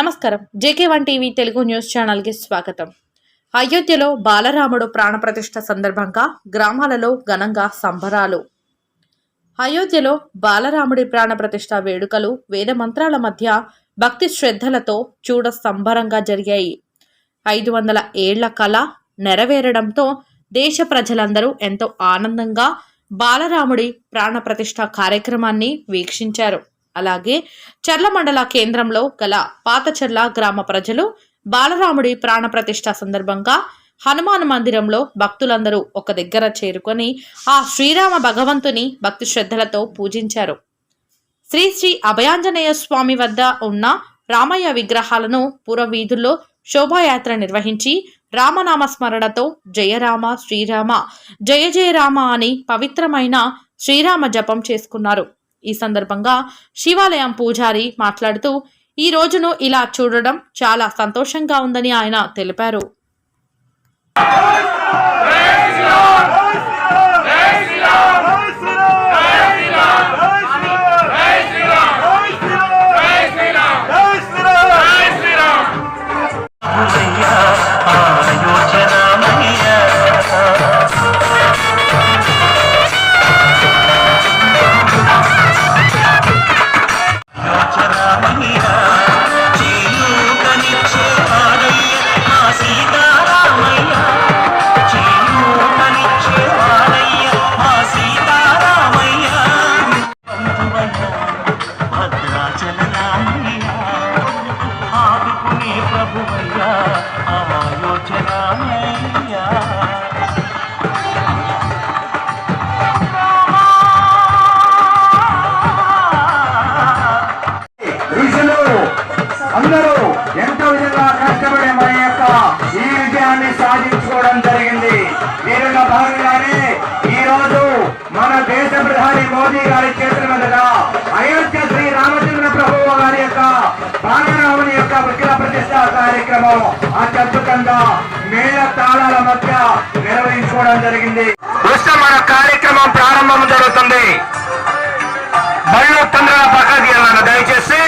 నమస్కారం. JK one TV Telugu news ఛానల్కి స్వాగతం. అయోధ్యలో బాలరాముడు ప్రాణప్రతిష్ఠ సందర్భంగా గ్రామాలలో ఘనంగా సంబరాలు. అయోధ్యలో బాలరాముడి ప్రాణప్రతిష్ఠ వేడుకలు వేద మంత్రాల మధ్య భక్తి శ్రద్ధలతో చూడ సంబరంగా జరిగాయి. ఐదు వందల ఏళ్ళ కళ నెరవేరడంతో దేశ ప్రజలందరూ ఎంతో ఆనందంగా బాలరాముడి ప్రాణప్రతిష్ఠ కార్యక్రమాన్ని వీక్షించారు. అలాగే చర్ల మండల కేంద్రంలో గల పాతచర్ల గ్రామ ప్రజలు బాలరాముడి ప్రాణప్రతిష్ఠ సందర్భంగా హనుమాన్ మందిరంలో భక్తులందరూ ఒక దగ్గర చేరుకొని ఆ శ్రీరామ భగవంతుని భక్తి శ్రద్ధలతో పూజించారు. శ్రీ శ్రీ అభయాంజనేయ స్వామి వద్ద ఉన్న రామయ్య విగ్రహాలను పురవీధుల్లో శోభాయాత్ర నిర్వహించి రామనామ స్మరణతో జయరామ శ్రీరామ జయ జయ రామ అని పవిత్రమైన శ్రీరామ జపం చేసుకున్నారు. ఈ సందర్భంగా శివాలయం పూజారి మాట్లాడుతూ ఈ రోజును ఇలా చూడడం చాలా సంతోషంగా ఉందని ఆయన తెలిపారు. భద్రాచలరామయ్య అందరూ ఎంతో విధంగా కష్టపడి మన యొక్క ఈ విజయాన్ని సాధించుకోవడం జరిగింది. దీనిలో భాగంగానే ఈ రోజు మన దేశ ప్రధాని మోదీ గారి చేతుల మీదుగా అయోధ్య శ్రీ రామచంద్ర ప్రభు గారి యొక్క బాలరాముని యొక్క విగ్రహ ప్రతిష్ట కార్యక్రమం అత్యద్భుతంగా మేళ తాళాల మధ్య నిర్వహించుకోవడం జరిగింది. ప్రస్తుతం మన కార్యక్రమం ప్రారంభం జరుగుతుంది. బళ్ళు తొందరగా పక్కకి వెళ్ళాను దయచేసి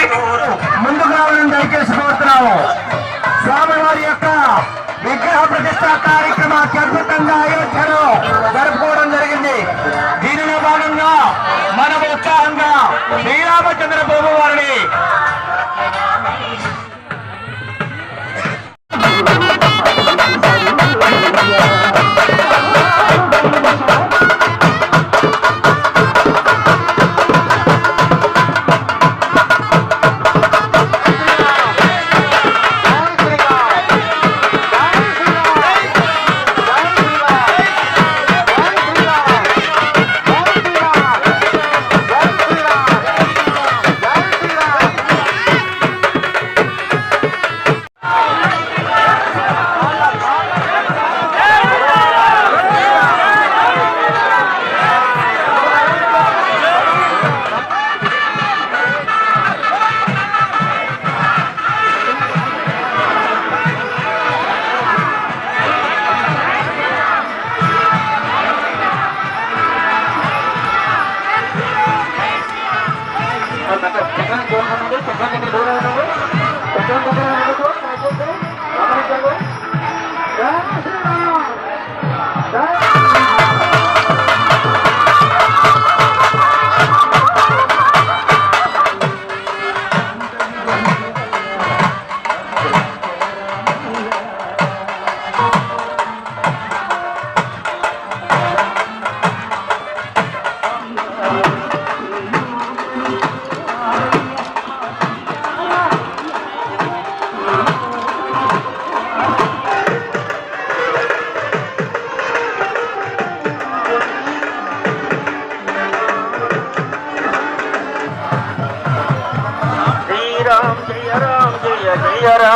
కార్యక్రమ అద్భుతంగా అత్యద్భుతంగా అయోధ్యలో జరుపుకోవడం జరిగింది. దీనిలో భాగంగా మనం ఉత్సాహంగా శ్రీరామచంద్ర బాబు వారిని జయ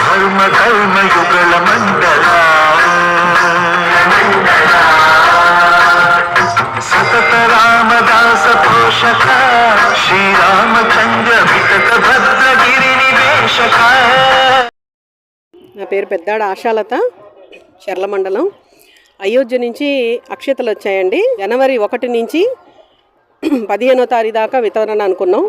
ధర్మ ధర్మ యుగల మండల సతత రామదాస పోషక శ్రీరామచంద్ర వితత భద్రగిరి నివేశక నా పేరు పెద్దాడ ఆశాలత చర్ల మండలం. అయోధ్య నుంచి అక్షతలు వచ్చాయండి. జనవరి ఒకటి నుంచి పదిహేనో తారీఖు దాకా వితరణ అనుకున్నాం.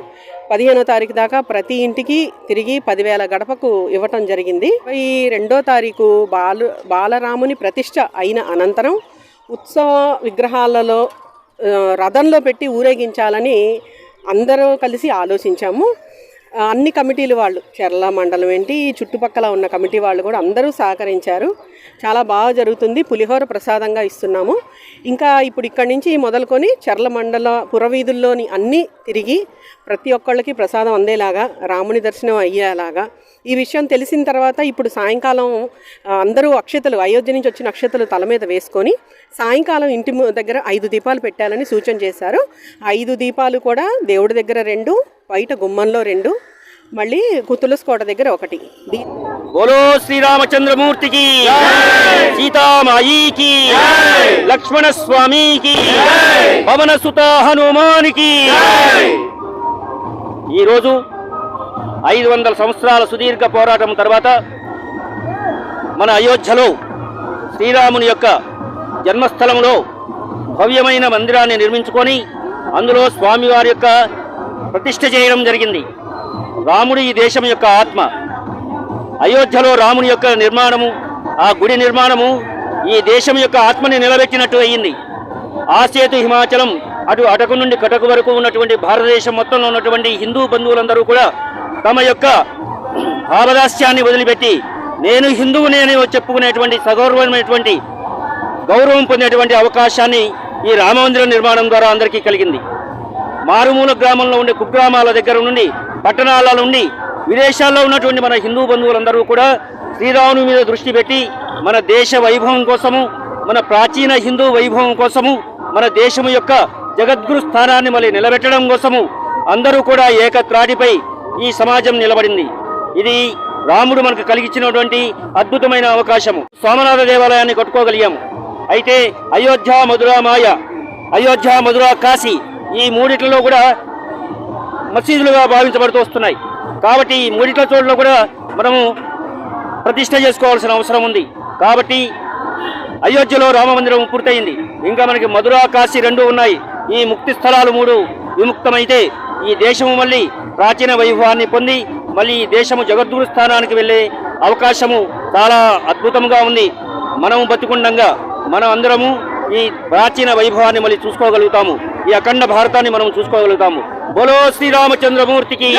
పదిహేనో తారీఖు దాకా ప్రతి ఇంటికి తిరిగి పదివేల గడపకు ఇవ్వటం జరిగింది. ఈ రెండో తారీఖు బాలు బాలరాముని ప్రతిష్ట అయిన అనంతరం ఉత్సవ విగ్రహాలలో రథంలో పెట్టి ఊరేగించాలని అందరూ కలిసి ఆలోచించాము. అన్ని కమిటీలు వాళ్ళు చెర్ల మండలం ఏంటి ఈ చుట్టుపక్కల ఉన్న కమిటీ వాళ్ళు కూడా అందరూ సహకరించారు. చాలా బాగా జరుగుతుంది పులిహోర ప్రసాదంగా ఇస్తున్నాము. ఇంకా ఇప్పుడు ఇక్కడి నుంచి మొదలుకొని చెర్ల మండల పురవీధుల్లోని అన్నీ తిరిగి ప్రతి ఒక్కళ్ళకి ప్రసాదం అందేలాగా రాముని దర్శనం అయ్యేలాగా. ఈ విషయం తెలిసిన తర్వాత ఇప్పుడు సాయంకాలం అందరూ అక్షతలు అయోధ్య నుంచి వచ్చిన అక్షతలు తల మీద వేసుకొని సాయంకాలం ఇంటి దగ్గర ఐదు దీపాలు పెట్టాలని సూచన చేశారు. ఐదు దీపాలు కూడా దేవుడి దగ్గర రెండు బయట గుమ్మంలో రెండు మళ్ళీ కుతులసుకోట దగ్గర ఒకటి. బోలో శ్రీరామచంద్రమూర్తికి. సీతామాయికి లక్ష్మణ స్వామికి పవన సుత హనుమానికి. ఈరోజు ఐదు వందల సంవత్సరాల సుదీర్ఘ పోరాటం తర్వాత మన అయోధ్యలో శ్రీరాముని యొక్క జన్మస్థలంలో భవ్యమైన మందిరాన్ని నిర్మించుకొని అందులో స్వామివారి యొక్క ప్రతిష్ఠ చేయడం జరిగింది. రాముడు ఈ దేశం యొక్క ఆత్మ. అయోధ్యలో రాముని యొక్క నిర్మాణము ఆ గుడి నిర్మాణము ఈ దేశం యొక్క ఆత్మని నిలబెట్టినట్టు అయింది. ఆ సేతు హిమాచలం అటు అటకు నుండి కటకు వరకు ఉన్నటువంటి భారతదేశం మొత్తంలో ఉన్నటువంటి హిందూ బంధువులందరూ కూడా తమ యొక్క భావదాస్యాన్ని వదిలిపెట్టి నేను హిందువుని అని చెప్పుకునేటువంటి సగౌరవమైనటువంటి గౌరవం పొందేటువంటి అవకాశాన్ని ఈ రామమందిర నిర్మాణం ద్వారా అందరికీ కలిగింది. మారుమూల గ్రామంలో ఉండే కుగ్రామాల దగ్గర నుండి పట్టణాల నుండి విదేశాల్లో ఉన్నటువంటి మన హిందూ బంధువులందరూ కూడా శ్రీరాముని మీద దృష్టి పెట్టి మన దేశ వైభవం కోసము మన ప్రాచీన హిందూ వైభవం కోసము మన దేశము యొక్క జగద్గురు స్థానాన్ని మళ్ళీ నిలబెట్టడం కోసము అందరూ కూడా ఏకత్రాటిపై ఈ సమాజం నిలబడింది. ఇది రాముడు మనకు కలిగించినటువంటి అద్భుతమైన అవకాశము. సోమనాథ దేవాలయాన్ని కట్టుకోగలిగాము. అయితే అయోధ్య మధుర మాయ అయోధ్య మధుర కాశీ ఈ మూడిట్లలో కూడా మసీదులుగా భావించబడుతూ వస్తున్నాయి. కాబట్టి ఈ మూడిట్ల చోట్ల కూడా మనము ప్రతిష్ట చేసుకోవాల్సిన అవసరం ఉంది. కాబట్టి అయోధ్యలో రామ మందిరం పూర్తయింది. ఇంకా మనకి మధుర కాశీ రెండు ఉన్నాయి. ఈ ముక్తి స్థలాలు మూడు విముక్తమైతే ఈ దేశము మళ్ళీ ప్రాచీన వైభవాన్ని పొంది మళ్ళీ ఈ దేశము జగద్గురు స్థానానికి వెళ్ళే అవకాశము చాలా అద్భుతంగా ఉంది. మనము బతికుండంగా మనం అందరము ఈ ప్రాచీన వైభవాన్ని మళ్ళీ చూసుకోగలుగుతాము. ఈ అఖండ భారతాన్ని మనం చూసుకోగలుగుతాము. బోలో శ్రీరామచంద్రమూర్తికి